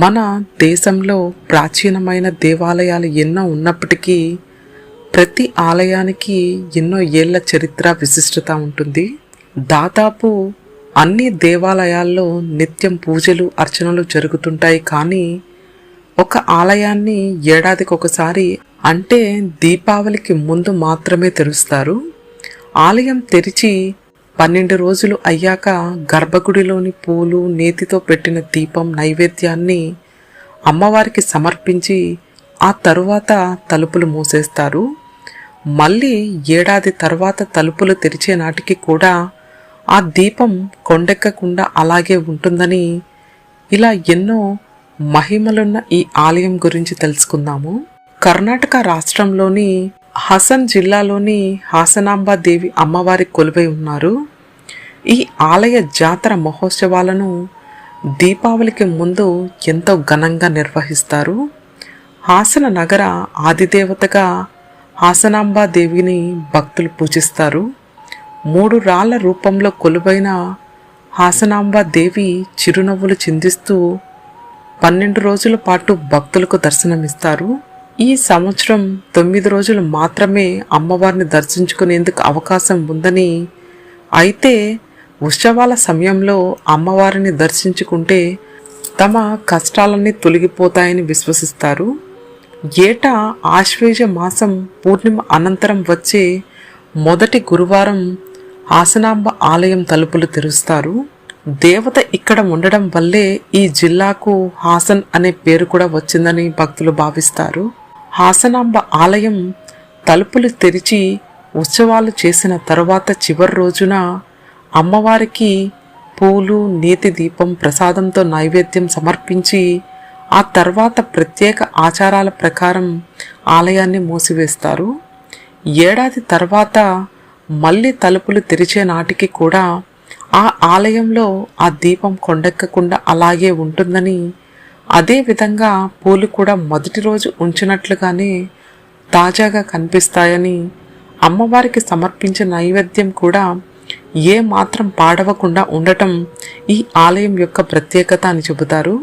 మన దేశంలో ప్రాచీనమైన దేవాలయాలు ఎన్నో ఉన్నప్పటికీ ప్రతి ఆలయానికి ఎన్నో ఏళ్ళ చరిత్ర విశిష్టత ఉంటుంది. దాదాపు అన్ని దేవాలయాల్లో నిత్యం పూజలు అర్చనలు జరుగుతుంటాయి కానీ ఒక ఆలయాన్ని ఏడాదికి ఒకసారి అంటే దీపావళికి ముందు మాత్రమే తెరుస్తారు. ఆలయం తెరిచి పన్నెండు రోజులు అయ్యాక గర్భగుడిలోని పూలు నేతితో పెట్టిన దీపం నైవేద్యాన్ని అమ్మవారికి సమర్పించి ఆ తరువాత తలుపులు మూసేస్తారు. మళ్ళీ ఏడాది తర్వాత తలుపులు తెరిచే నాటికి కూడా ఆ దీపం కొండెక్కకుండా అలాగే ఉంటుందని ఇలా ఎన్నో మహిమలున్న ఈ ఆలయం గురించి తెలుసుకుందాము. కర్ణాటక రాష్ట్రంలోని హసన్ జిల్లాలోని హాసనాంబా దేవి అమ్మవారి కొలువై ఉన్నారు. ఈ ఆలయ జాతర మహోత్సవాలను దీపావళికి ముందు ఎంతో ఘనంగా నిర్వహిస్తారు. హాసన నగర ఆదిదేవతగా హాసనాంబా దేవిని భక్తులు పూజిస్తారు. మూడు రాళ్ళ రూపంలో కొలువైన హాసనాంబా దేవి చిరునవ్వులు చిందిస్తూ పన్నెండు రోజుల పాటు భక్తులకు దర్శనమిస్తారు. ఈ సంవత్సరం తొమ్మిది రోజులు మాత్రమే అమ్మవారిని దర్శించుకునేందుకు అవకాశం ఉందని అయితే ఉత్సవాల సమయంలో అమ్మవారిని దర్శించుకుంటే తమ కష్టాలన్నీ తొలగిపోతాయని విశ్వసిస్తారు. ఏటా ఆశ్వేజ మాసం పూర్ణిమ అనంతరం వచ్చే మొదటి గురువారం హాసనాంబ ఆలయం తలుపులు తెరుస్తారు. దేవత ఇక్కడ ఉండడం వల్లే ఈ జిల్లాకు హాసన్ అనే పేరు కూడా వచ్చిందని భక్తులు భావిస్తారు. హాసనాంబ ఆలయం తలుపులు తెరిచి ఉత్సవాలు చేసిన తరువాత చివరి రోజున అమ్మవారికి పూలు నేతి దీపం ప్రసాదంతో నైవేద్యం సమర్పించి ఆ తర్వాత ప్రత్యేక ఆచారాల ప్రకారం ఆలయాన్ని మూసివేస్తారు. ఏడాది తర్వాత మళ్ళీ తలుపులు తెరిచే నాటికి కూడా ఆ ఆలయంలో ఆ దీపం కొండెక్కకుండా అలాగే ఉంటుందని అదే విధంగా పూలు కూడా మొదటి రోజు ఉంచినట్లుగానే తాజాగా కనిపిస్తాయని అమ్మవారికి సమర్పించిన నైవేద్యం కూడా ఏ మాత్రం పాడవకుండా ఉండటం ఈ ఆలయం యొక్క ప్రత్యేకత అని చెబుతారు.